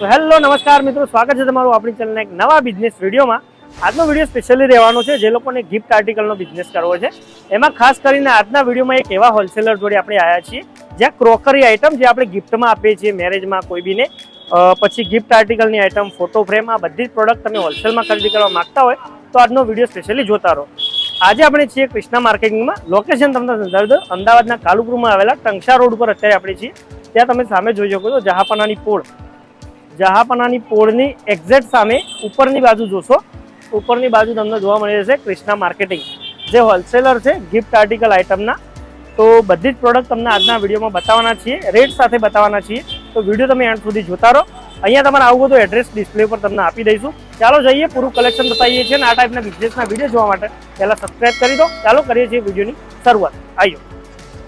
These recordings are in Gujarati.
તો હેલો નમસ્કાર મિત્રો. સ્વાગત છે તમારું આપણી ચેનલના એક નવા બિઝનેસ વિડીયોમાં. આજનો વીડિયો સ્પેશિયલી રહેવાનો છે જે લોકોને ગિફ્ટ આર્ટિકલનો બિઝનેસ કરવો છે. એમાં ખાસ કરીને આજના વિડીયોમાં એક એવા હોલસેલર જોડે આપણે આવ્યા છીએ, જ્યાં ક્રોકરી આઇટમ જે આપણે ગિફ્ટમાં આપીએ છીએ મેરેજમાં કોઈ બીને પછી ગિફ્ટ આર્ટિકલની આઇટમ ફોટો ફ્રેમ આ બધી જ પ્રોડક્ટ તમે હોલસેલમાં ખરીદી કરવા માગતા હોય, તો આજનો વીડિયો સ્પેશિયલી જોતા રહો. આજે આપણે છીએ કૃષ્ણા માર્કેટિંગમાં. લોકેશન તમને સંદર્ભ અમદાવાદના કાલુપુરમાં આવેલા ટંકશા રોડ ઉપર અત્યારે આપણે છીએ. ત્યાં તમે સામે જોઈ શકો છો જહાપનાની પોળ. જહાપનાની પોળની એક્ઝેક્ટ સામે ઉપરની બાજુ જોશો. ઉપરની બાજુ તમને જોવા મળી જશે ક્રિષ્ના માર્કેટિંગ. જે હોલસેલર છે ગિફ્ટ આર્ટિકલ આઇટમના તો બધી જ પ્રોડક્ટ તમને આજના વિડીયોમાં બતાવવાના છીએ રેટ સાથે બતાવવાના છીએ. તો વીડિયો તમે એન્ડ સુધી જોતા રહો. અહીંયા તમારે આવું બધું એડ્રેસ ડિસ્પ્લે પર તમને આપી દઈશું. ચાલો જઈએ, પૂરું કલેક્શન બતાવીએ છીએ અને આ ટાઈપના બિઝનેસના વીડિયો જોવા માટે. પહેલાં સબસ્ક્રાઈબ કરી દો. ચાલો કરીએ છીએ વિડીયોની શરૂઆત. આવ્યો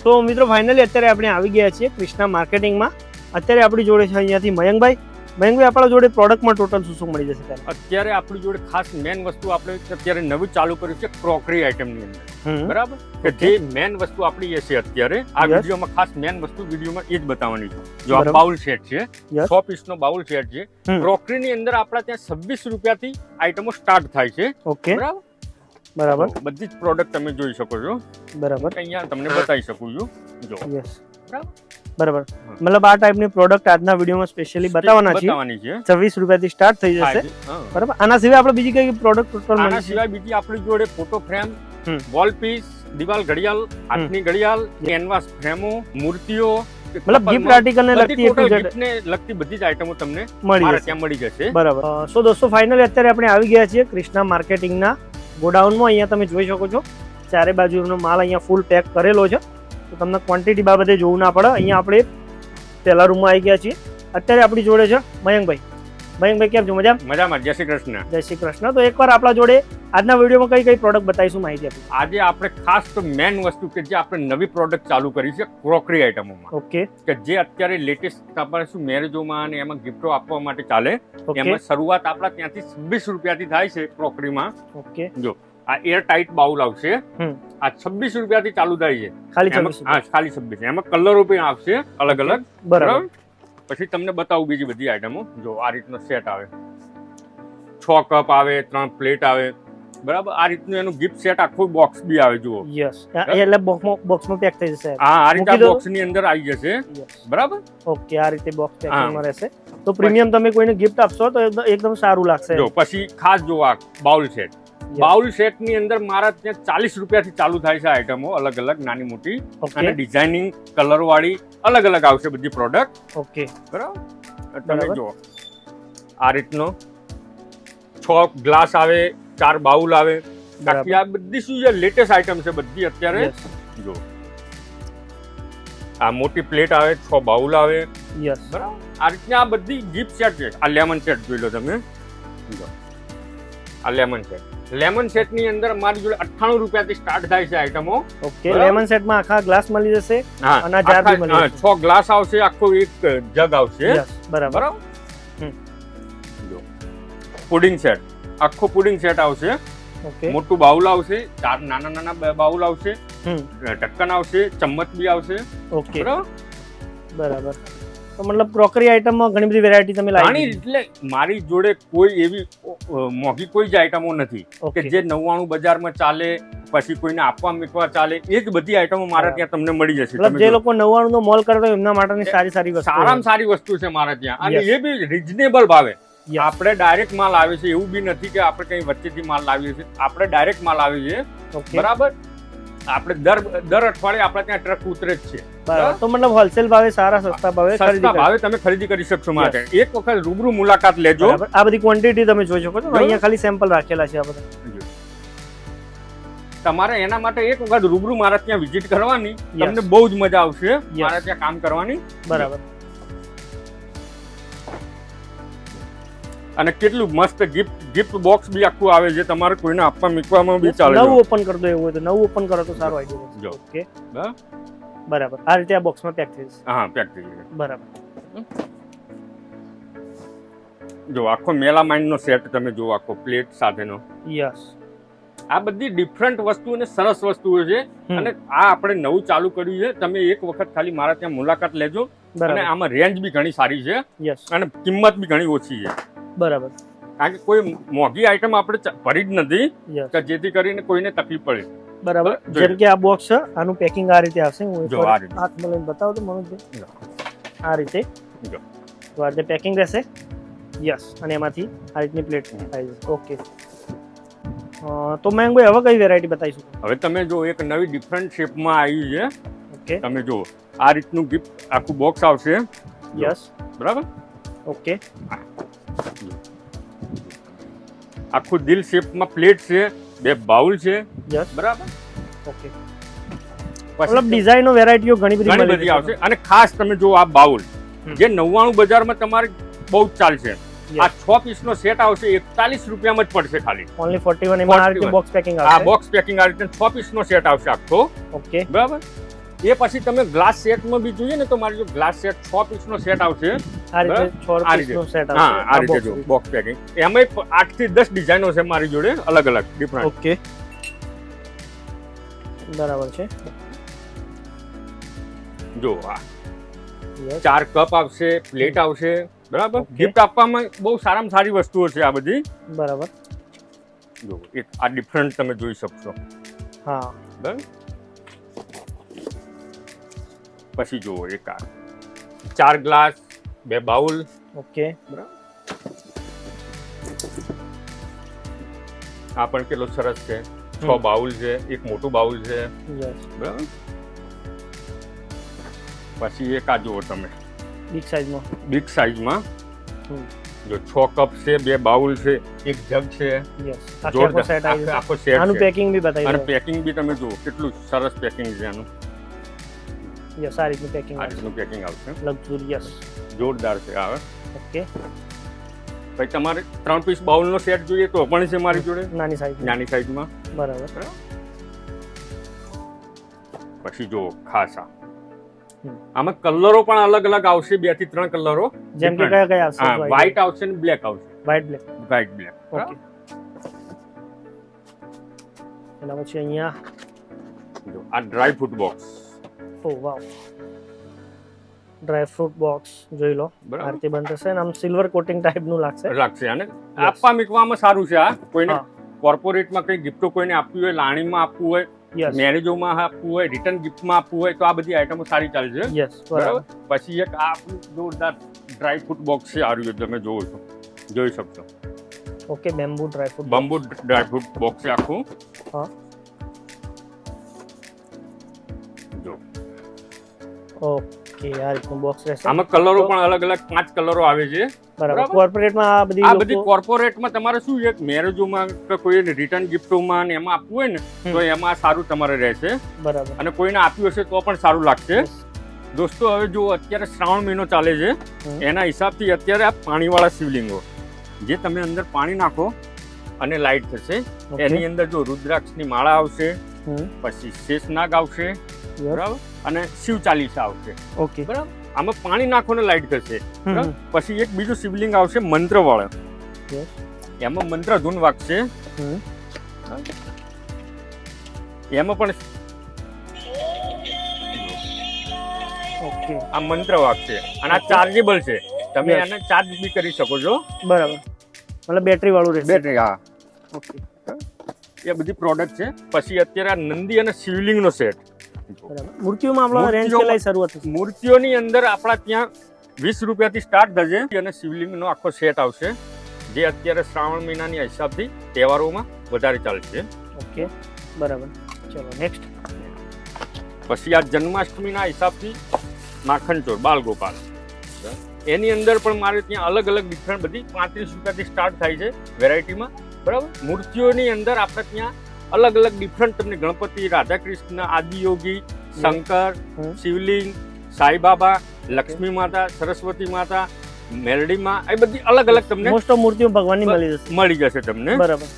તો મિત્રો ફાઇનલી અત્યારે આપણે આવી ગયા છીએ ક્રિષ્ના માર્કેટિંગમાં. અત્યારે આપણી જોડે છે અહીંયાથી મયંકભાઈ. મયંકભાઈ આપણા જોડે પ્રોડક્ટમાં ટોટલ શું શું મળી જશે ત્યારે અત્યારે આપણી જોડે ખાસ મેન વસ્તુ આપણે અત્યારે નવું ચાલુ કર્યું છે ક્રોકરી આઇટમની અંદર. બરાબર? કે જે મેન વસ્તુ આપણી છે અત્યારે આ વિડીયોમાં ખાસ મેન વસ્તુ વિડીયોમાં એ જ બતાવવાની છે. જો આ બાઉલ સેટ છે. સો પીસ નો બાઉલ સેટ છે. ક્રોકરી ક્રોકરીની અંદર આપણા ત્યાં છવ્વીસ રૂપિયાથી આઇટમો સ્ટાર્ટ થાય છે. ઓકે બરાબર? બરાબર. બધી જ પ્રોડક્ટ તમે જોઈ શકો છો. બરાબર. અહીંયા તમને બતાવી શકું છું. જો. યસ બરાબર. મતલબ આ ટાઈપની પ્રોડક્ટ આજના વિડીયોમાં સ્પેશિયલી બતાવવાના છે. છવ્વીસ રૂપિયાથી સ્ટાર્ટ થઈ જશે. બરાબર? આના સિવાય આપણે બીજી કઈ પ્રોડક્ટ ટોટલ આના સિવાય બીજી આપણી જોડે ફોટો ફ્રેમ વોલ પીસ દિવાલ ઘડિયાળ હાથની ઘડિયાળ કેનવાસ ફ્રેમો મૂર્તિઓ મતલબ ગિફ્ટ આર્ટિકલ ને લગતી ને લગતી બધી જ આઈટમો તમને મળી જશે. ત્યાં મળી જશે. બરાબર. સો દોસ્તો ફાઇનલી અત્યારે આપણે આવી ગયા છીએ કૃષ્ણા માર્કેટિંગના ગોડાઉનમાં. અહીંયા તમે જોઈ શકો છો. ચારે બાજુનો માલ અહીંયા ફૂલ પેક કરેલો છે. તો તમને ક્વોન્ટિટી બાબતે જોવું ના પડે. અહીંયા આપણે પહેલા રૂમમાં આવી ગયા છીએ. અત્યારે આપણી જોડે છે મયંકભાઈ. મયંકભાઈ કેમ છો? મજા મજામાં જય શ્રી કૃષ્ણ. જય શ્રી કૃષ્ણ. તો એકવાર આપણા જોડે આજના વિડીયોમાં કઈ કઈ પ્રોડક્ટ બતાવીશું માહિતી આપી. આજે આપણે ખાસ તો મેન વસ્તુ કે જે આપણે નવી પ્રોડક્ટ ચાલુ કરી છે ક્રોકરી આઈટમોમાં ઓકે કે જે અત્યારે લેટેસ્ટ તમારે શું મેરેજોમાં અને એમાં ગિફ્ટો આપવા માટે ચાલે. એમાં શરૂઆત આપણા ત્યાંથી છવ્વીસ રૂપિયાથી થાય છે ક્રોકરીમાં ઓકે આ એર ટાઈટ બાઉલ આવશે. આ છવ્વીસ રૂપિયાથી ચાલુ થાય છે. ખાલી હા ખાલી છવ્વીસ. એમાં કલરો પણ આવશે અલગ અલગ. બરાબર. પછી તમને બતાવું બીજી બધી આઈટમો જો આ રીતનો સેટ આવે. છ કપ આવે ત્રણ પ્લેટ આવે. બરાબર? આ રીતનું એનું ગિફ્ટ સેટ આખું બોક્સ બી આવે જુઓ. યસ એટલે બોક્સમાં પેક થઈ જશે. હા આ રીતે બોક્સની અંદર આવી જશે. બરાબર? ઓકે આ રીતે બોક્સ પેકિંગમાં રહેશે. તો પ્રીમિયમ તમે કોઈને ગિફ્ટ આપશો તો એકદમ- એકદમ સારું લાગશે. જો પછી ખાસ જો આ બાઉલ સેટ બાઉલ સેટની અંદર મારા ત્યાં ચાલીસ રૂપિયાથી ચાલુ થાય છે આઈટમો અલગ અલગ નાની મોટી. અને ડિઝાઇનિંગ કલર વાળી અલગ અલગ આવશે બધી પ્રોડક્ટ ઓકે બરાબર? તમે જુઓ. આ રીતનો છ ગ્લાસ આવે ચાર બાઉલ આવે. બાકી આ બધી શું છે લેટેસ્ટ આઈટમ છે બધી અત્યારે. જો આ મોટી પ્લેટ આવે છ બાઉલ આવે. યસ બરાબર? આ રીતના આ બધી ગિફ્ટ સેટ છે. આ લેમન સેટ જોઈ લો તમે. જો આ લેમન સેટ લેમન સેટની અંદર મારી જોડે અઠ્ઠાણું રૂપિયાથી સ્ટાર્ટ થાય છે આઈટમો ઓકે લેમન લેમન સેટમાં આખા ગ્લાસ મળી જશે અને જાર બી મળી જશે. છ ગ્લાસ આવશે આખો એક જગ આવશે. બરાબર. પુડિંગ સેટ આખો પુડિંગ સેટ આવશે. ઓકે મોટું બાઉલ આવશે ચાર નાના નાના બાઉલ આવશે. ઢક્કન આવશે ચમચ બી આવશે. ઓકે બરાબર? બરાબર. તો મતલબ ક્રોકરી આઇટમમાં ઘણી બધી વેરાયટી તમે લાવી એટલે મારી જોડે કોઈ એવી મોંઘી કોઈ જ આઇટમો નથી. કે જે નવ્વાણું બજારમાં ચાલે પછી કોઈને આપવા મૂકવા ચાલે એ જ બધી આઈટમો મારા ત્યાં તમને મળી જશે. જે લોકો નવ્વાણું નો મોલ કરે તો એમના માટેની સારી સારી વસ્તુ સારામાં સારી વસ્તુ છે મારા ત્યાં. અને એ બી રિઝનેબલ ભાવે. આપણે ડાયરેક્ટ માલ આવે છે. એવું બી નથી કે આપણે કઈ વચ્ચેથી માલ લાવીએ છીએ. આપણે ડાયરેક્ટ માલ આવે છે. બરાબર? આપણે દર દર અઠવાડિયે આપણે ત્યાં ટ્રક ઉતરે જ છે. તો મતલબ હોલસેલ ભાવે સારા સસ્તા ભાવે સસ્તા ભાવે તમે ખરીદી કરી શકશો માટે એક વખત રૂબરૂ મુલાકાત લેજો. આ બધી ક્વોન્ટિટી તમે જોઈ શકો છો. અહીંયા ખાલી સેમ્પલ રાખેલા છે આ બધા. તમારે એના માટે એક વખત રૂબરૂ મારા ત્યાં વિઝિટ કરવાની. તમને બહુ જ મજા આવશે. મારા ત્યાં કામ કરવાની. બરાબર. અને કેટલું મસ્ત ગિફ્ટ ગિફ્ટ બોક્સ બી આખું આવે છે. તમારે કોઈને આપવા મૂકવામાં બી ચાલે નવું. ઓપન કરી દો એવું હોય તો નવું ઓપન કરો તો સારો જો. આઈડિયા ઓકે બરાબર. આ રીતે આ બોક્સમાં પેક થઈ જશે. હા પેક થઈ જશે. બરાબર. જો આખો મેલા માઇન્ડ નો સેટ તમે જો આખો પ્લેટ સાથેનો. યસ આ બધી ડિફરન્ટ વસ્તુ અને સરસ વસ્તુઓ છે. અને આ આપણે નવું ચાલુ કર્યું છે. તમે એક વખત ખાલી મારા ત્યાં મુલાકાત લેજો. અને આમાં રેન્જ બી ઘણી સારી છે. અને કિંમત બી ઘણી ઓછી છે. બરાબર. કારણ કે કોઈ મોંઘી આઈટમ આપણે પડી ભરી જ નથી કે જેથી કરીને કોઈને તકલીફ પડે. બરાબર. જેમ કે આ બોક્સ છે આનું પેકિંગ આ રીતે આવશે. હું. હાથમાં લઈને બતાવો તો મનોજભાઈ. આ રીતે. જો. તો આ રીતે પેકિંગ રહેશે. યસ અને એમાંથી આ રીતની પ્લેટ થાય છે. ઓકે તો મેંગભાઈ હવે કઈ વેરાયટી બતાવીશું? હવે તમે જો એક નવી ડિફરન્ટ શેપમાં આવી છે. ઓકે તમે જો આ રીતનું ગિફ્ટ આખું બોક્સ આવશે. યસ બરાબર? ઓકે આખું દિલ શેપમાં પ્લેટ છે બે બાઉલ છે. બરાબર? ઓકે મતલબ ડિઝાઇનો વેરાયટીઓ ઘણી બધી ઘણી બધી આવશે. અને ખાસ તમે જો આ બાઉલ જે નવ્વાણું બજારમાં તમારે બહુ જ ચાલશે. આ છ પીસ પીસનો સેટ આવશે એકતાલીસ રૂપિયામાં જ પડશે ખાલી. ઓનલી 41 એમાં આ બોક્સ પેકિંગ આ બોક્સ પેકિંગ આ રીતે છ પીસનો સેટ આવશે આખો. ઓકે બરાબર? એ પછી તમે ગ્લાસ સેટમાં બી જોઈએ ને તો મારી જો ગ્લાસ સેટ છ પીસનો સેટ આવશે. આ રીતે 6 આ રીતે. રૂપિયાનો સેટ હા આવશે. આ રીતે જો બોક્સ પેકિંગ એમાં આઠથી દસ ડિઝાઇનો છે મારી જોડે અલગ અલગ ડિફરન્ટ ઓકે બરાબર છે. જો આ યસ ચાર કપ આવશે પ્લેટ આવશે બરાબર? Okay. ગિફ્ટ આપવામાં બહુ સારામાં સારી વસ્તુઓ છે આ બધી. બરાબર. જો એક આ ડિફરન્ટ તમે જોઈ શકશો. હા. બરાબર? પછી જુઓ એક આ. ચાર ગ્લાસ બે બાઉલ. ઓકે. આ પણ કેટલો સરસ છે. છ બાઉલ છે એક મોટું બાઉલ છે. બરાબર. પછી એક આ જુઓ તમે. બિગ સાઈઝમાં બિગ સાઈઝમાં જો છ કપ છે બે બાઉલ છે એક જગ છે. આખો સેટ આખો- સેટ આનું પેકિંગ બી બતાવી અને પેકિંગ બી તમે જુઓ કેટલું સરસ પેકિંગ છે આનું. યસ આ રીતનું પેકિંગ આ રીતનું પેકિંગ આવશે. લક્ઝુરિયસ જોરદાર છે આવે. ઓકે પછી તમારે ત્રણ પીસ બાઉલનો સેટ જોઈએ તો પણ છે મારી જોડે? નાની સાઈઝ નાની સાઈઝમાં બરાબર. પછી જો ખાસા. આમાં કલરો પણ અલગ અલગ આવશે બેથી ત્રણ કલરો. જેમ કે કયા કયા આવશે? હા આવશે ને બ્લેક આવશે. White black white black okay એના પછી અહીંયા જો આ dry fruit box oh wow dry fruit box જોઈ લો. આરતી બંધ થશે અને આમ સિલ્વર કોટિંગ ટાઈપનું લાગશે. લાગશે અને આપવા મીકવામાં સારું છે આ કોઈને. કોર્પોરેટમાં કઈ ગિફ્ટો કોઈને આપવી હોય લાણીમાં આપવું હોય મેરેજોમાં આપવું હોય રિટર્ન ગિફ્ટમાં આપવું હોય તો આ બધી આઈટમો સારી ચાલશે યસ બરાબર. પછી એક આ જોરદાર ડ્રાય ફ્રૂટ બોક્સ છે આ તમે જોવો છો. જોઈ શકશો. Okay bamboo dry fruit bamboo dry fruit box આખું. હા. ઓકે આ રીતનું બોક્સ રહેશે. આમાં કલરો પણ અલગ અલગ પાંચ કલરો આવે છે. બરાબર. કોર્પોરેટમાં આ બધી આ બધી કોર્પોરેટમાં તમારે શું એક મેરેજોમાં કે કોઈ રિટર્ન ગિફ્ટોમાં ને એમાં આપવું હોય ને તો એમાં સારું તમારે રહેશે. બરાબર. અને કોઈને આપ્યું હશે તો પણ સારું લાગશે. દોસ્તો હવે જો અત્યારે શ્રાવણ મહિનો ચાલે છે. એના હિસાબથી અત્યારે આ પાણીવાળા શિવલિંગો જે તમે અંદર પાણી નાખો અને લાઇટ થશે. એની અંદર જો રુદ્રાક્ષની માળા આવશે. પછી શેષનાગ આવશે. બરાબર? અને શિવ ચાલીસા આવશે. ઓકે. બરાબર? આમાં પાણી નાખો ને લાઇટ થશે. પછી એક બીજું શિવલિંગ આવશે મંત્ર વાળા એમાં મંત્ર ધૂન વાગશે. એમાં પણ ઓકે. આ મંત્ર વાગશે. અને આ ચાર્જેબલ છે. તમે આને એને ચાર્જ બી કરી શકો છો. બરાબર. મતલબ બેટરી વાળું રહેશે. બેટરી હા. ઓકે. એ બધી પ્રોડક્ટ છે. પછી અત્યારે આ નંદી અને શિવલિંગનો સેટ મૂર્તિઓમાં આપણો રેન્જ કેટલાય શરૂઆત થશે? મૂર્તિઓની અંદર આપણા ત્યાં વીસ રૂપિયાથી સ્ટાર્ટ થશે અને શિવલિંગનો આખો સેટ આવશે જે અત્યારે શ્રાવણ મહિનાની હિસાબથી તહેવારોમાં વધારે ચાલશે. ઓકે બરાબર. ચલો નેક્સ્ટ પછી આ જન્માષ્ટમીના હિસાબથી માખણચોર બાલગોપાલ. એની અંદર પણ મારે ત્યાં અલગ અલગ ડિફરન્ટ બધી પાંત્રીસ રૂપિયાથી સ્ટાર્ટ થાય છે વેરાયટીમાં બરાબર? મૂર્તિઓની અંદર આપણે ત્યાં અલગ અલગ ડિફરન્ટ તમને ગણપતિ રાધાકૃષ્ણ આદિયોગી શંકર. શિવલિંગ સાંઈબાબા લક્ષ્મી માતા સરસ્વતી માતા મેલડીમાં એ બધી અલગ અલગ તમને મોસ્ટ ઓફ મૂર્તિઓ ભગવાનની મળી જશે. મળી જશે તમને. બરાબર.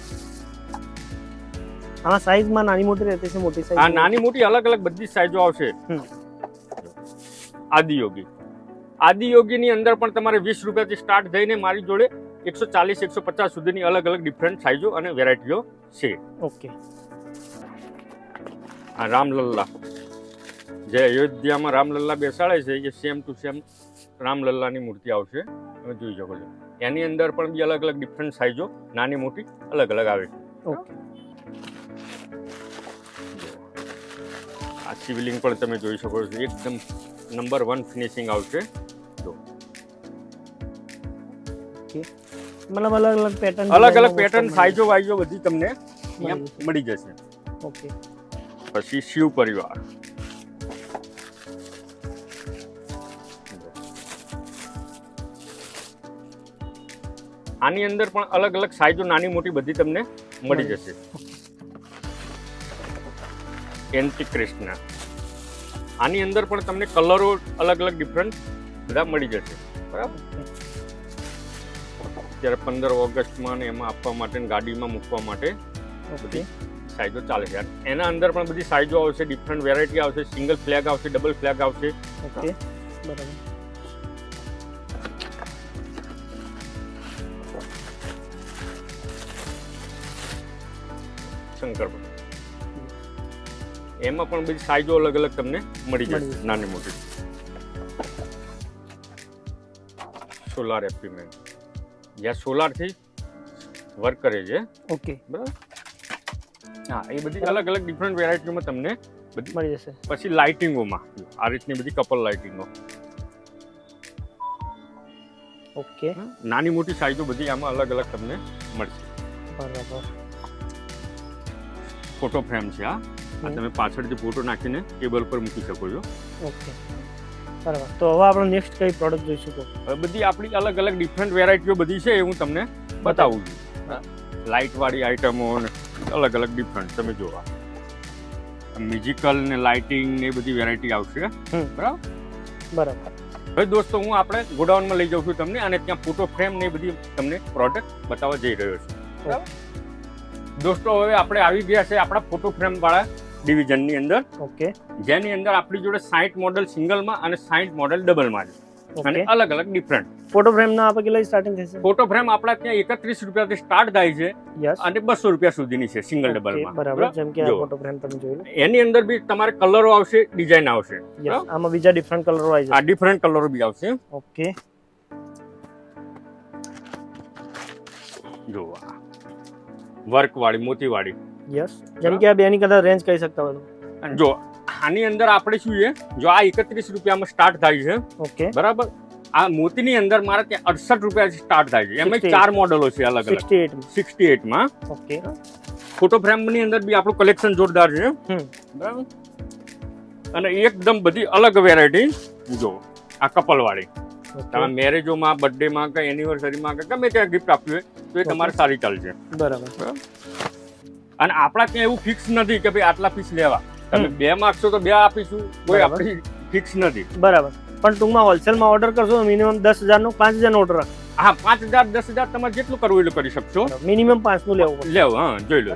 આમાં સાઈઝમાં નાની મોટી રહેતી છે મોટી આ સાઈઝ નાની મોટી અલગ અલગ બધી સાઈઝો આવશે. આદિયોગી આદિયોગી. આદિયોગીની અંદર પણ તમારે વીસ રૂપિયાથી સ્ટાર્ટ થઈને મારી જોડે એકસો ચાલીસ એકસો પચાસ સુધીની અલગ અલગ ડિફરન્ટ સાઈઝો અને વેરાયટીઓ છે. ઓકે. આ રામલલ્લા. જે અયોધ્યામાં રામલલ્લા બેસાડે છે એ સેમ ટુ સેમ રામલલ્લાની મૂર્તિ આવશે. તમે જોઈ શકો છો. એની અંદર પણ બી અલગ અલગ ડિફરન્ટ સાઇઝો નાની મોટી અલગ અલગ આવે છે. ઓકે. આ શિવલિંગ પણ તમે જોઈ શકો છો. એકદમ નંબર વન ફિનિશિંગ આવશે. મતલબ અલગ અલગ પેટર્ન અલગ અલગ પેટર્ન સાઈઝો વાઇઝો બધી તમને મળી જશે. ઓકે. પછી શિવ પરિવાર. આની અંદર પણ અલગ અલગ સાઈઝો નાની મોટી બધી તમને મળી જશે. એન્ટી કૃષ્ણ. આની અંદર પણ તમને કલરો અલગ અલગ ડિફરન્ટ બધા મળી જશે. બરાબર? અત્યારે પંદર ઓગસ્ટમાં ને એમાં આપવા માટે ગાડીમાં મૂકવા માટે બધી સાઇઝો ચાલે છે. એના અંદર પણ બધી સાઇઝો આવશે ડિફરન્ટ વેરાયટી આવશે સિંગલ ફ્લેગ આવશે ડબલ ફ્લેગ આવશે. ઓકે. બરાબર. શંકર. એમાં પણ બધી સાઈઝો અલગ અલગ તમને મળી જશે. નાની મોટી. સોલાર એપ્લિમેન્ટ જ્યાં સોલારથી વર્ક કરે છે. ઓકે બરાબર? હા એ બધી અલગ અલગ ડિફરન્ટ વેરાયટીમાં તમને બધી મળી જશે. પછી લાઇટિંગોમાં આ રીતની બધી કપલ લાઇટિંગો ઓકે નાની મોટી સાઈઝો બધી આમાં અલગ અલગ તમને મળશે. બરાબર. ફોટો ફ્રેમ છે આ. તમે પાછળ પાછળથી ફોટો નાખીને ટેબલ પર મૂકી શકો છો. ઓકે બરાબર. તો હવે આપણે નેક્સ્ટ કઈ પ્રોડક્ટ જોઈશું તો હવે બધી આપણી અલગ અલગ ડિફરન્ટ વેરાયટીઓ બધી છે એ હું તમને બતાવું છું. લાઇટ વાળી આઈટમો ને અલગ અલગ ડિફરન્ટ તમે જોવા. મ્યુઝિકલ ને લાઇટિંગ ને એ બધી વેરાયટી આવશે. બરાબર? બરાબર. હવે દોસ્તો હું આપણે ગોડાઉનમાં લઈ જાઉં છું તમને અને ત્યાં ફોટો ફ્રેમ ને બધી તમને પ્રોડક્ટ બતાવવા જઈ રહ્યો છું. દોસ્તો હવે આપણે આવી ગયા છે આપણા ફોટો ફ્રેમ વાળા ડિવિઝનની અંદર. ઓકે. જેની અંદર આપણી જોડે સાઈઠ મોડલ સિંગલમાં અને સાઈઠ મોડલ ડબલમાં છે. અને અલગ અલગ ડિફરન્ટ ફોટો ફ્રેમ ના આપણે કેટલા સ્ટાર્ટિંગ થશે? ફોટો ફ્રેમ આપણા ત્યાં એકત્રીસ રૂપિયાથી સ્ટાર્ટ થાય છે અને બસો રૂપિયા સુધીની છે સિંગલ ડબલમાં બરાબર? જેમ કે ફોટો ફ્રેમ તમે જોયું એની અંદર બી તમારે કલરો આવશે ડિઝાઇન આવશે. આમાં બીજા ડિફરન્ટ કલર આવી આ ડિફરન્ટ કલરો બી આવશે. ઓકે. જો વર્ક વાળી મોતી વાળી યસ જેમ કે આ બેની કદાચ રેન્જ કહી શકતા હોય અને જો આની અંદર આપણે શું છે? જો આ એકત્રીસ રૂપિયામાં સ્ટાર્ટ થાય છે. ઓકે બરાબર? આ મોતીની અંદર મારે ત્યાં અડસઠ રૂપિયાથી સ્ટાર્ટ થાય છે. એમાં ચાર મોડલો છે અલગ અલગ સિક્સટી એટ સિક્સટી એટમાં ઓકે ફોટો ફ્રેમની અંદર બી આપણું કલેક્શન જોરદાર છે. બરાબર? અને એકદમ બધી અલગ વેરાયટી જો આ કપલ વાળી તમે મેરેજોમાં બર્થડેમાં કે એનિવર્સરીમાં કે ગમે ત્યાં ગિફ્ટ આપ્યું હોય તો એ તમારે સારી ચાલશે બરાબર? અને આપણા ત્યાં એવું ફિક્સ નથી કે ભાઈ આટલા પીસ લેવા. તમે બે માંગશો તો બે આપીશું કોઈ આપણી ફિક્સ નથી. બરાબર. પણ ટૂંકમાં હોલસેલમાં ઓર્ડર કરશો તો મિનિમમ દસ હજારનો પાંચ હજારનો ઓર્ડર હા પાંચ હજાર દસ હજાર તમારે જેટલું કરવું એટલું કરી શકશો. મિનિમમ પાંચનું લેવું લેવું લેવો હા જોઈ લો.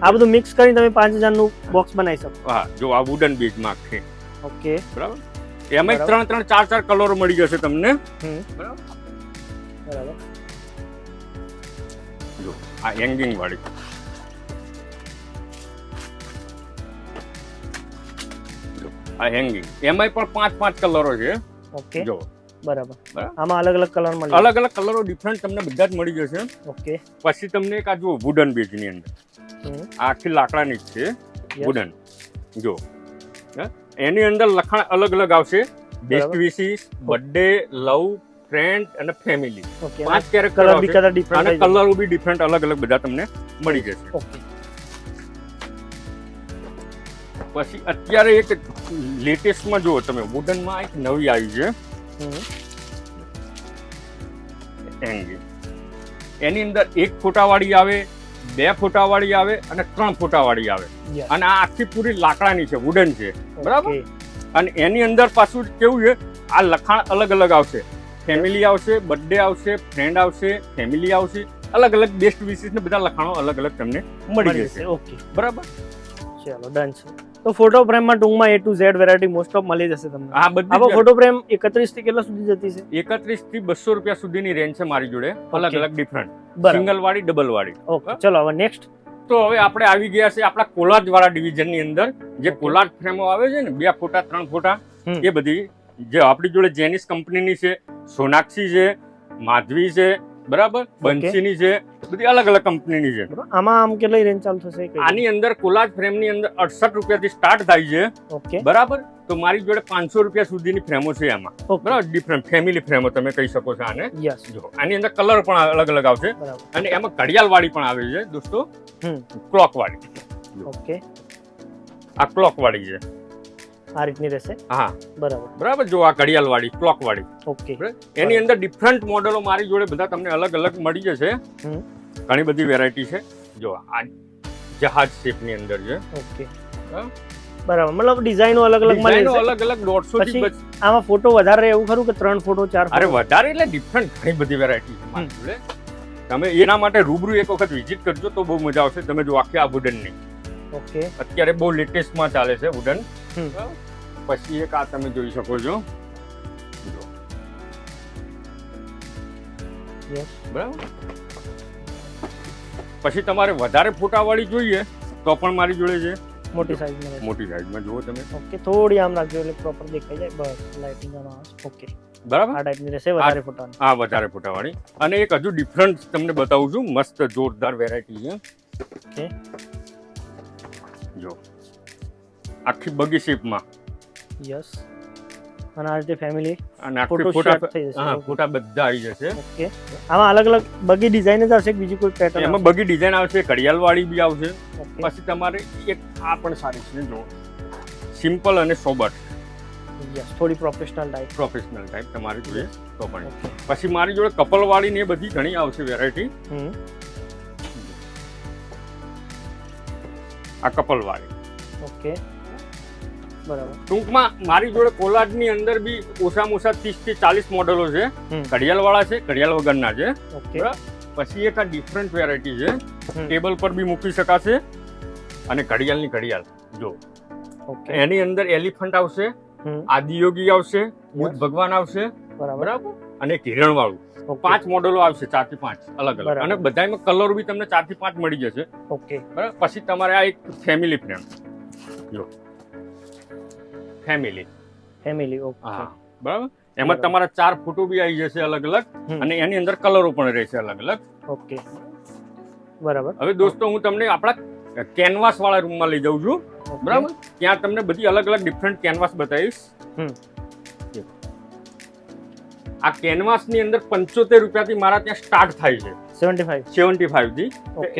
આ બધું મિક્સ કરીને તમે પાંચ હજારનું બોક્સ બનાવી શકો. હા જો આ વુડન બીજમાં છે ઓકે. બરાબર? એમાં ત્રણ ત્રણ ચાર ચાર કલરો મળી જશે તમને. બરાબર? બરાબર. જો આ હેંગિંગ વાળી. આ હેંગિંગ એમાંય પણ પાંચ પાંચ કલરો છે. ઓકે. જો. બરાબર. આમાં અલગ અલગ કલર મળી અલગ અલગ કલરો ડિફરન્ટ તમને બધા જ મળી જશે. ઓકે. પછી તમને એક આ જુઓ વુડન બેજની અંદર. આખી લાકડાની જ છે વુડન જો. એની અંદર લખાણ અલગ અલગ આવશે best wishes birthday love friend અને ફેમિલી પાંચ કેરેક્ટર કલર બી ડિફરન્ટ અને કલરો બી ડિફરન્ટ અલગ અલગ બધા તમને મળી જશે. ઓકે. પછી અત્યારે એક લેટેસ્ટમાં જુઓ તમે વુડનમાં એક નવી આવી છે. એંગી. એની અંદર એક ફોટાવાળી આવે બે ફોટાવાળી આવે અને ત્રણ ફોટાવાળી આવે. અને આ આખી પૂરી લાકડાની છે વુડન છે. બરાબર? અને એની અંદર પાછું કેવું છે આ લખાણ અલગ અલગ આવશે. ફેમિલી આવશે બર્થડે આવશે ફ્રેન્ડ આવશે ફેમિલી આવશે. અલગ અલગ બેસ્ટ વિશેષ ને બધા લખાણો અલગ અલગ તમને મળી જશે. ઓકે બરાબર? ચાલો ડન છે તો ફોટો ફ્રેમમાં ટૂંકમાં A to Z variety most of મળી જશે તમને. આવો બધી ફોટો ફ્રેમ એકત્રીસથી કેટલા સુધી જતી છે? એકત્રીસથી બસો રૂપિયા સુધીની રેન્જ છે મારી જોડે. અલગ અલગ ડિફરન્ટ સિંગલ વાળી ડબલ વાળી. ઓકે ચલો હવે નેક્સ્ટ તો હવે આપણે આવી ગયા છે આપણા કોલાજ વાળા ડિવિઝનની અંદર. જે કોલાજ ફ્રેમો આવે છે ને બે ફોટા ત્રણ ફોટા એ બધી જે આપણી જોડે જેનિસ કંપનીની છે સોનાક્ષી છે માધવી છે બરાબર? બંસીની છે બધી અલગ અલગ કંપનીની છે આમાં આમ કેટલી રેન્જ ચાલુ થશે? આની અંદર કોલાજ ફ્રેમની અંદર અડસઠ રૂપિયાથી સ્ટાર્ટ થાય છે. ઓકે બરાબર? તો મારી જોડે પાંચસો રૂપિયા સુધીની ફ્રેમો છે એમાં બરાબર? ડિફરન્ટ ફેમિલી ફ્રેમો તમે કહી શકો છો આને. જો આની અંદર કલર પણ અલગ અલગ આવશે. અને એમાં ઘડિયાળ વાળી પણ આવે છે દોસ્તો. હમ. ક્લોક વાળી. ઓકે આ ક્લોક વાળી છે. આ રીતની રહેશે? હા. બરાબર. બરાબર જો આ ઘડિયાળ વાળી ક્લોક વાળી ઓકે એની અંદર ડિફરન્ટ મોડેલો મારી જોડે બધા તમને અલગ અલગ મળી જશે. ઘણી બધી વેરાયટી છે. જો આ જહાજ શેપની અંદર છે. ઓકે. બરાબર? મતલબ ડિઝાઇનો અલગ અલગ મળી ડિઝાઇનો અલગ અલગ 150 થી આમાં ફોટો વધારે એવું ખરું કે ત્રણ ફોટો ચાર અરે વધારે એટલે ડિફરન્ટ ઘણી બધી વેરાયટી છે મારી જોડે. તમે એના માટે રૂબરૂ એક વખત વિઝિટ કરજો તો બહુ મજા આવશે. તમે જો આખી આ વુડનની. ઓકે. અત્યારે બહુ લેટેસ્ટમાં ચાલે છે વુડન. પછી એક આ તમે જોઈ શકો છો. જો, બરાબર? પછી તમારે વધારે ફોટાવાળી જોઈએ તો પણ મારી જોડે છે. મોટી સાઈઝમાં મોટી સાઈઝમાં જુઓ તમે. ઓકે થોડી આમ રાખજો એટલે પ્રોપર દેખાઈ જાય. બસ લાઇટિંગ ઓકે બરાબર? આ ટાઈપની રહેશે વધારે ફોટા હા વધારે ફોટાવાળી. અને એક હજુ ડિફરન્ટ તમને બતાવું છું. મસ્ત જોરદાર વેરાયટી છે. ઓકે જો આખી બગી શેપમાં. યસ. અને આ રીતે ફેમિલી અને આખી ફોટો હા બધા આવી જશે. ઓકે. આમાં અલગ અલગ બગી ડિઝાઇન જ આવશે બીજી કોઈ પેટર્ન એમાં બગી ડિઝાઇન આવશે ઘડિયાળ વાળી બી આવશે. પછી તમારે એક આ પણ સારી છે જો સિમ્પલ અને સોબર યસ થોડી પ્રોફેશનલ ટાઈપ પ્રોફેશનલ ટાઈપ તમારે જોઈએ તો પણ. પછી મારી જોડે કપલ વાળી ને બધી ઘણી આવશે વેરાયટી આ કપલ વાળી ઓકે. બરાબર. ટૂંકમાં મારી જોડે કોલાજની અંદર બી ઓછામાં ઓછા ત્રીસથી ચાલીસ મોડેલો છે. ઘડિયાળ વાળા છે ઘડિયાળ વગરના છે. બરાબર? પછી એક આ ડિફરન્ટ વેરાયટી છે. ટેબલ પર બી મૂકી શકાશે. અને ઘડિયાળની ઘડિયાળ જો. એની અંદર એલિફન્ટ આવશે આદિયોગી આવશે બુદ્ધ ભગવાન આવશે. બરાબર. અને કિરણ વાળું પાંચ મોડેલો આવશે ચારથી પાંચ અલગ અલગ. અને બધામાં કલર બી તમને ચારથી પાંચ મળી જશે. ઓકે. બરાબર? પછી તમારે આ એક ફેમિલી ફ્રેમ જો. ફેમિલી ફેમિલી ઓકે હા. બરાબર? એમાં. તમારા ચાર ફોટો બી આવી જશે અલગ અલગ અને એની અંદર કલરો પણ રહેશે અલગ અલગ ઓકે બરાબર. હવે દોસ્તો હું તમને આપણા કેનવાસ વાળા રૂમમાં લઈ જાઉં છું. બરાબર? ત્યાં તમને બધી અલગ અલગ ડિફરન્ટ કેનવાસ બતાવીશ. હમ. આ કેનવાસની અંદર પંચોતેર રૂપિયાથી મારા ત્યાં સ્ટાર્ટ થાય છે. 75 સેવન્ટી ફાઈવથી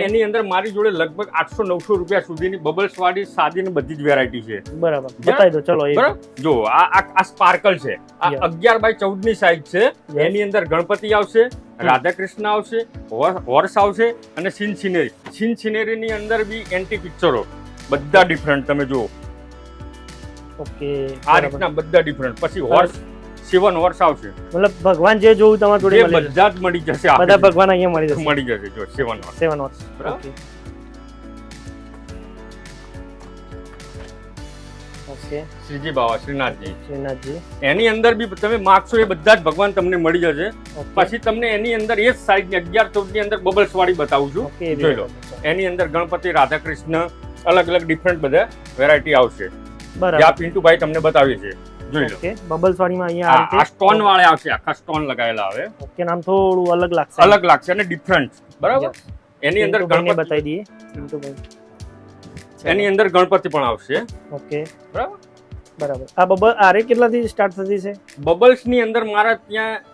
એની અંદર મારી જોડે લગભગ 800 900 રૂપિયા સુધીની બબલ્સ વાળી સાદી ને બધી જ વેરાયટી છે. બરાબર. બતાવી દો ચલો બરાબર? જો આ આ સ્પાર્કલ છે. આ Yeah. અગિયાર બાય 14 ની સાઈઝ છે એની અંદર ગણપતિ આવશે રાધા કૃષ્ણ આવશે હોર્સ આવશે અને સીન સિનેરી સીન સિનેરી ની અંદર બી એન્ટી પિક્ચરો બધા ડિફરન્ટ તમે જુઓ. ઓકે આ રીતના બધા ડિફરન્ટ પછી હોર્સ સેવન વર્ષ આવશે મતલબ ભગવાન જે જોવું તમારા જોડે મળી બધા જ મળી જશે બધા ભગવાન અહીંયા મળી જશે. મળી જશે જો સેવન વર્ષ. સેવન વર્ષ. બરાબર. ઓકે શ્રીજી બાવા શ્રીનાથજી. શ્રીનાથજી. એની અંદર બી તમે માગશો એ બધા જ ભગવાન તમને મળી જશે. પછી તમને એની અંદર એ જ સાઈડની અગિયાર ચૌદની અંદર બબલ્સ વાળી બતાવું છું. જોઈ લો. એની અંદર ગણપતિ રાધા કૃષ્ણ અલગ અલગ ડિફરન્ટ બધા વેરાયટી આવશે. બરાબર. પિન્ટુભાઈ તમને બતાવી છે ઓકે બબલ્સ વાળીમાં અહીંયા આ સ્ટોન વાળા આવશે આખા સ્ટોન લગાવેલા આવે ઓકે નામ થોડું અલગ લાગશે. અલગ લાગશે અને ડિફરન્ટ બરાબર? એની અંદર ગણપતિ બતાવી દઈએ. એની અંદર ગણપતિ પણ આવશે. ઓકે. બરાબર? બરાબર. આ બબલ આરે કેટલાથી સ્ટાર્ટ થતી છે? બબલ્સની અંદર મારા ત્યાં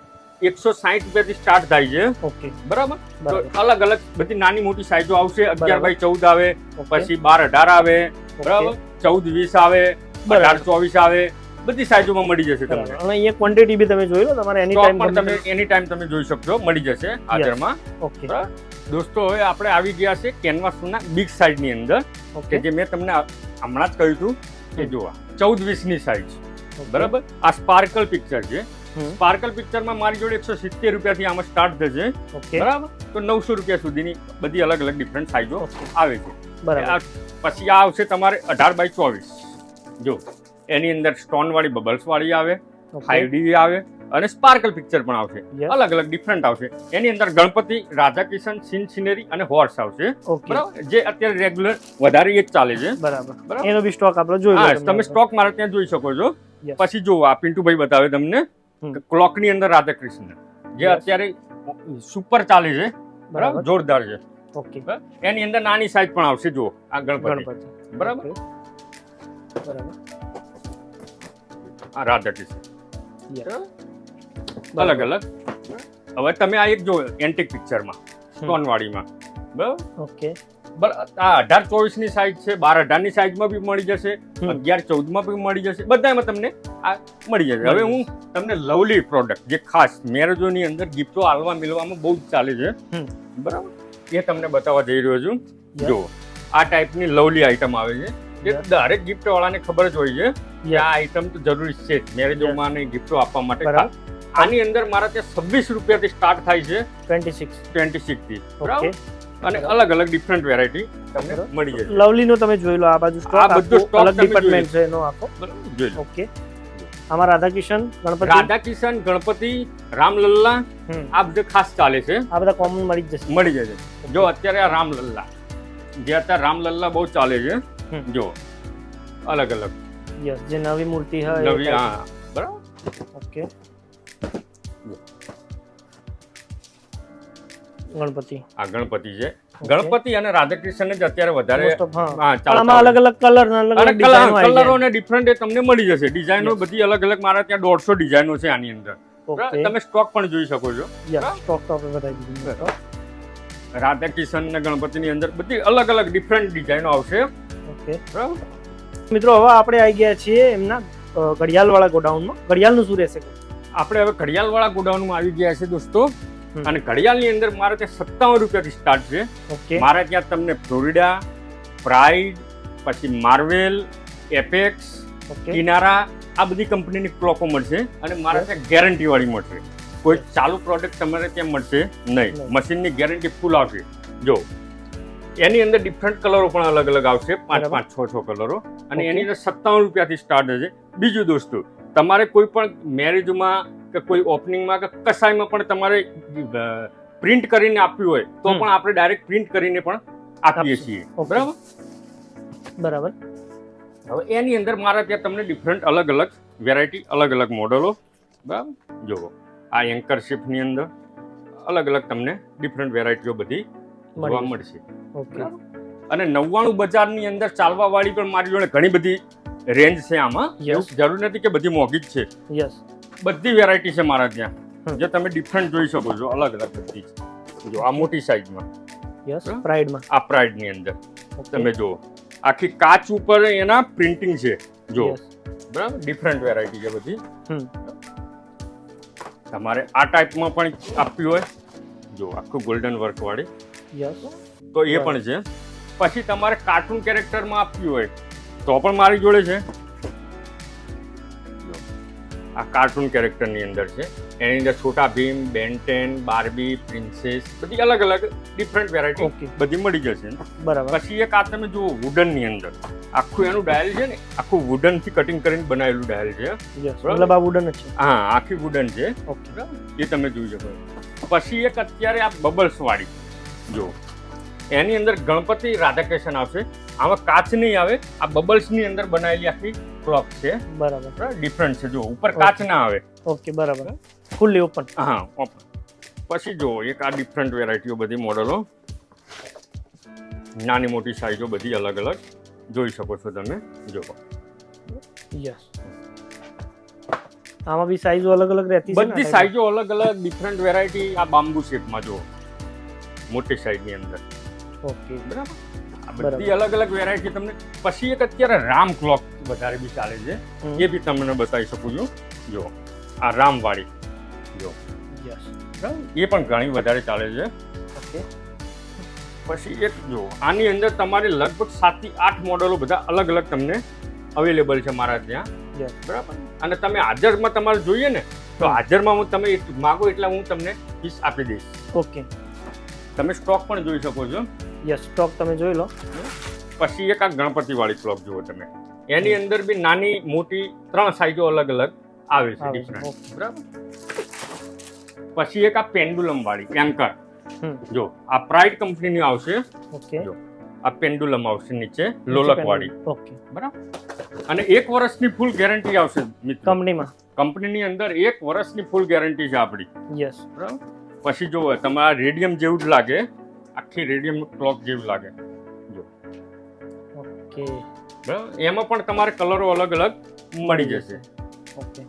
એકસો સાહીઠ રૂપિયાથી સ્ટાર્ટ થાય છે. ઓકે. બરાબર? તો અલગ અલગ બધી નાની મોટી સાઈઝો આવશે. અગિયાર બાય ચૌદ આવે પછી બાર અઢાર આવે. બરાબર? ચૌદ વીસ આવે. અઢાર ચોવીસ આવે. બધી સાઈઝોમાં મળી જશે તમને. અને અહીંયા ક્વોન્ટિટી બી તમે જોઈ લો તમારે એની ટાઈમ તમે એની ટાઈમ તમે જોઈ શકશો મળી જશે હાજરમાં. ઓકે દોસ્તો હવે આપણે આવી ગયા છે કેનવાસના બિગ સાઈઝની અંદર કે જે મેં તમને હમણાં જ કહ્યું હતું કે જોવા ચૌદ વીસની સાઇઝ સાઈઝ બરાબર? આ સ્પાર્કલ પિક્ચર છે. સ્પાર્કલ પિક્ચરમાં મારી જોડે એકસો સિત્તેર રૂપિયાથી આમાં સ્ટાર્ટ થશે. બરાબર? તો નવસો રૂપિયા સુધીની બધી અલગ અલગ ડિફરન્ટ સાઈઝો આવે છે. બરાબર. પછી આ આવશે તમારે અઢાર બાય ચોવીસ. જો. એની અંદર સ્ટોન વાળી બબલ્સ વાળી આવે ઓકે. ફાઈવ ડી આવે અને સ્પાર્કલ પિક્ચર પણ આવશે. અલગ અલગ ડિફરન્ટ આવશે. એની અંદર ગણપતિ રાધા કિશન સીન સિનેરી અને હોર્સ આવશે. બરાબર? જે અત્યારે રેગ્યુલર વધારે એ જ ચાલે છે. બરાબર. એનો બી સ્ટોક આપણે જોઈ તમે સ્ટોક મારા ત્યાં જોઈ શકો છો. પછી જુઓ આ પિન્ટુભાઈ બતાવે તમને. ક્લોકની ક્લોકની અંદર રાધા કૃષ્ણ જે અત્યારે સુપર ચાલે છે. બરાબર? જોરદાર છે. ઓકે એની અંદર નાની સાઈઝ પણ આવશે જુઓ આ ગણપતિ. ગણપતિ. બરાબર. બરાબર. આ રાધા કૃષ્ણ અલગ અલગ. હવે તમે આ એક જો એન્ટિક પિક્ચરમાં સ્ટોનવાડીમાં બરાબર? ઓકે. બર- આ અઢાર ચોવીસની સાઈઝ છે બાર અઢારની સાઈઝમાં બી મળી જશે અગિયાર ચૌદમાં બી મળી જશે બધામાં તમને આ મળી જશે. હવે હું તમને લવલી પ્રોડક્ટ જે ખાસ મેરેજોની અંદર ગિફ્ટો હાલવા મિલવામાં બહુ જ ચાલે છે. બરાબર? એ તમને બતાવવા જઈ રહ્યો છું. જો આ ટાઈપની લવલી આઈટમ આવે છે. દરેક ગિફ્ટ વાળાને ખબર જ હોય છે કે આ આઈટમ તો જરૂરી છે જ. મેરેજોમાં ગિફ્ટો આપવા માટે. આની અંદર મારા ત્યાં છવ્વીસ રૂપિયાથી સ્ટાર્ટ થાય છે 26 ટ્વેન્ટી સિક્સથી. ઓકે બરાબર? અને અલગ અલગ ડિફરન્ટ વેરાયટી તમને મળી જશે. લવલી નો તમે જોઈ લો આ બાજુ આ સ્ટોક બધો stock અલગ ડિપાર્ટમેન્ટ છે એનો આખો. જોઈ લો. ઓકે આમાં રાધાકિશન ગણપતિ. રાધા કિશન ગણપતિ રામલલ્લા આ બધું ખાસ ચાલે છે. આ બધા કોમન મળી જશે. મળી જશે. જો અત્યારે આ રામલલ્લા. જે અત્યારે રામલલ્લા બહુ ચાલે છે. જો અલગ અલગ. યસ જે નવી મૂર્તિ હોય નવી હા બરાબર? ઓકે. ગણપતિ. આ ગણપતિ છે. ગણપતિ અને રાધાકૃષ્ણ જ અત્યારે વધારે હા. આમાં અલગ અલગ કલર અલગ અને અલગ કલરો જાય ને ડિફરન્ટ તમને મળી જશે. ડિઝાઇનો બધી અલગ અલગ મારા ત્યાં દોઢસો ડિઝાઇનો છે આની અંદર. તમે સ્ટોક પણ જોઈ શકો છો. સ્ટોક તો આપણે બતાવી દીધું રાધા કિશન ને ગણપતિની અંદર બધી અલગ અલગ ડિફરન્ટ ડિઝાઇનો આવશે. ઓકે. બરાબર. મિત્રો હવે આપણે આવી ગયા છીએ એમના ઘડિયાળવાળા ગોડાઉનમાં. ઘડિયાળનું શું રહેશે? આપણે હવે ઘડિયાળવાળા ગોડાઉનમાં આવી ગયા છે દોસ્તો. અને ઘડિયાળની અંદર મારે ત્યાં સત્તાવન રૂપિયાથી સ્ટાર્ટ છે. ઓકે. મારા ત્યાં તમને ફ્લોરિડા પ્રાઇડ પછી માર્વેલ એપેક્સ કિનારા આ બધી કંપનીની ક્લોકો મળશે અને મારા ત્યાં ગેરંટી વાળી મળશે. કોઈ ચાલુ પ્રોડક્ટ તમારે ત્યાં મળશે નહીં. મશીનની ગેરંટી ફૂલ આવશે. જો એની અંદર ડિફરન્ટ કલરો પણ અલગ અલગ આવશે. પાંચ પાંચ છ છ કલરો અને એની અંદર સત્તાવન રૂપિયાથી સ્ટાર્ટ છે બીજું દોસ્તો તમારે કોઈ પણ મેરેજમાં કે કોઈ ઓપનિંગમાં કે કસાઈમાં પણ તમારે પ્રિન્ટ કરીને આપ્યું હોય તો પણ આપણે ડાયરેક્ટ પ્રિન્ટ કરીને પણ આપીએ. છીએ. બરાબર? બરાબર. હવે એની અંદર મારા ત્યાં તમને ડિફરન્ટ અલગ અલગ વેરાયટી અલગ અલગ મોડલો બરાબર? જુઓ. આ એન્કર શિફ્ટની અંદર અલગ અલગ તમને ડિફરન્ટ વેરાયટીઓ બધી જોવા મળશે. ઓકે. અને નવ્વાણું બજારની અંદર ચાલવા વાળી પણ મારી જોડે ઘણી બધી રેન્જ છે આમાં. જરૂર નથી કે બધી મોંઘી જ છે. યસ બધી વેરાયટી છે મારા ત્યાં. જે તમે ડિફરન્ટ જોઈ શકો છો અલગ અલગ બધી જો આ મોટી સાઈઝમાં યસ. પ્રાઇડમાં આ પ્રાઇડની અંદર. તમે જુઓ. આખી કાચ ઉપર એના પ્રિન્ટિંગ છે. જો બરાબર? ડિફરન્ટ વેરાયટી છે બધી. તમારે આ ટાઈપમાં પણ આપવી હોય. જો આખું ગોલ્ડન વર્ક વાળી. યસ. તો એ પણ છે. પછી તમારે કાર્ટૂન કેરેક્ટરમાં આપ્યું હોય તો પણ મારી જોડે છે. આ કાર્ટૂન કેરેક્ટરની અંદર છે. એની અંદર Chhota Bheem Ben Ten Barbie princess બધી અલગ અલગ ડિફરન્ટ વેરાયટી બધી મળી જશે બરાબર. પછી એક આ તમે જુઓ વુડનની અંદર. આખું એનું ડાયલ છે ને આખું વુડનથી કટિંગ કરીને બનાવેલું ડાયલ છે. મતલબ આ વુડન છે. હા આખી વુડન છે. ઓકે એ તમે જોઈ શકો. પછી એક અત્યારે આ બબલ્સ વાળી. જો. એની અંદર ગણપતિ રાધાકૃષ્ણ આવશે. આમાં કાચ નહીં આવે આ બબલ્સની અંદર બનાવેલી આખી ક્લોક છે. બરાબર. ડિફરન્ટ છે જો ઉપર કાચ ના આવે. ઓકે બરાબર. Fully open. હા ઓપન. પછી જો એક આ ડિફરન્ટ વેરાયટીઓ બધી મોડલો નાની મોટી સાઈઝો બધી અલગ અલગ. જોઈ શકો છો તમે. જો. યસ આમાં બી સાઈઝો અલગ અલગ રહેતી છે બધી સાઈઝો અલગ અલગ ડિફરન્ટ વેરાયટી આ બાંબુ શેપમાં જો. મોટી સાઈઝની અંદર. ઓકે. બરાબર? બધી અલગ અલગ વેરાયટી તમને પછી એક અત્યારે રામ ક્લોક વધારે બી ચાલે છે. એ બી તમને બતાવી શકું છું. જો આ રામ વાળી જો? એ પણ ઘણી વધારે ચાલે છે. ઓકે. પછી એક જો આની અંદર તમારે લગભગ સાતથી આઠ મોડલો બધા અલગ અલગ તમને અવેલેબલ છે મારા ત્યાં. બરાબર? અને તમે હાજરમાં તમારે જોઈએ ને તો હાજરમાં હું તમે માગો એટલે હું તમને પીસ આપી દઈશ. ઓકે. તમે સ્ટોક પણ જોઈ શકો છો. યસ સ્ટોક તમે જોઈ લો. પછી એક આ ગણપતિ વાળી ક્લોક જુઓ તમે. એની અંદર બી નાની મોટી ત્રણ સાઈઝો અલગ અલગ આવે છે ડિફરન્ટ બરાબર? પછી એક આ પેન્ડુલમ વાળી એન્કર. જો આ પ્રાઇડ કંપનીની આવશે. ઓકે જો. આ પેન્ડુલમ આવશે નીચે લોલક વાળી ઓકે બરાબર? અને એક વર્ષની ફૂલ ગેરંટી આવશે મિત્રો. કંપનીમાં કંપનીની અંદર એક વર્ષની ફૂલ ગેરંટી છે આપણી. યસ બરાબર? પછી જો તમારા રેડિયમ જેવું જ લાગે. આખી રેડિયમ ક્લોક જેવું લાગે. ઓકે. બરાબર? એમાં પણ તમારે કલરો અલગ અલગ મળી જશે. ઓકે.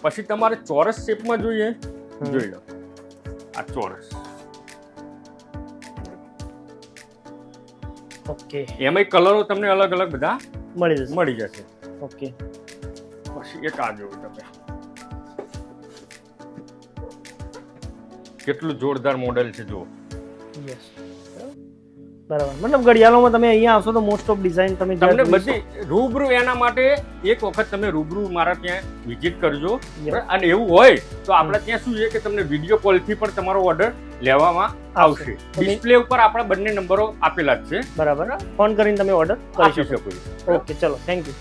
પછી તમારે ચોરસ શેપમાં જોઈએ. જોઈ લો. આ ચોરસ. ઓકે. એમાંય કલરો તમને અલગ અલગ બધા મળી જશે. મળી જશે. ઓકે. પછી એક આ જોયું તમે. કેટલું જોરદાર મોડેલ છે જો યસ બરાબર. મતલબ ઘડિયાળોમાં તમે અહીંયા આવશો તો મોસ્ટ ઓફ ડિઝાઇન તમે તમને બધી રૂબરૂ એના માટે એક વખત તમે રૂબરૂ મારા ત્યાં વિઝિટ કરજો. અને એવું હોય તો આપણે ત્યાં શું છે કે તમને વીડિયો કોલથી પણ તમારો ઓર્ડર લેવામાં આવશે. ડિસ્પ્લે ઉપર આપણા બંને નંબરો આપેલા જ છે. બરાબર. ફોન કરીને તમે ઓર્ડર કરી શકો શકો છો. ઓકે ચલો. Thank you